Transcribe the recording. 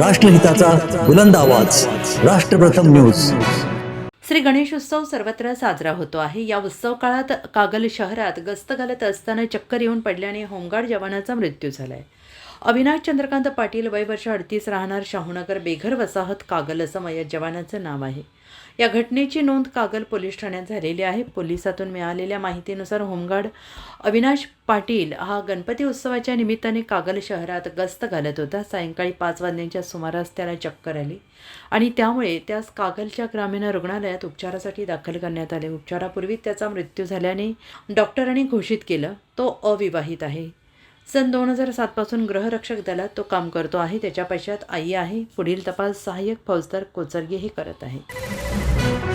राष्ट्रहिताचा बुलंद आवाज. राष्ट्रप्रथम न्यूज. श्री गणेश उत्सव सर्वत्र साजरा होतो आहे. या उत्सव काळात कागल शहरात गस्त घालत असताना चक्कर येऊन पडल्याने होमगार्ड जवानाचा मृत्यू झालाय. अविनाश चंद्रकांत पाटील वय वर्ष अडतीस राहणार शाहूनगर बेघर वसाहत कागल असं मयत जवानाचं नाव आहे. या घटनेची नोंद कागल पोलीस ठाण्यात झालेली आहे. पोलिसातून मिळालेल्या माहितीनुसार होमगार्ड अविनाश पाटील हा गणपती उत्सवाच्या निमित्ताने कागल शहरात गस्त घालत होता. सायंकाळी पाच वाजण्याच्या सुमारास त्याला चक्कर आली आणि त्यामुळे त्यास कागलच्या ग्रामीण रुग्णालयात उपचारासाठी दाखल करण्यात आले. उपचारापूर्वी त्याचा मृत्यू झाल्याने डॉक्टरांनी घोषित केलं तो अविवाहित आहे. सन दोन हजार सातपासून गृहरक्षक दलात तो काम करतो आहे. त्याच्या पैशात आई आहे. पुढील तपास सहाय्यक फौजदार कोचरगे हे करत आहे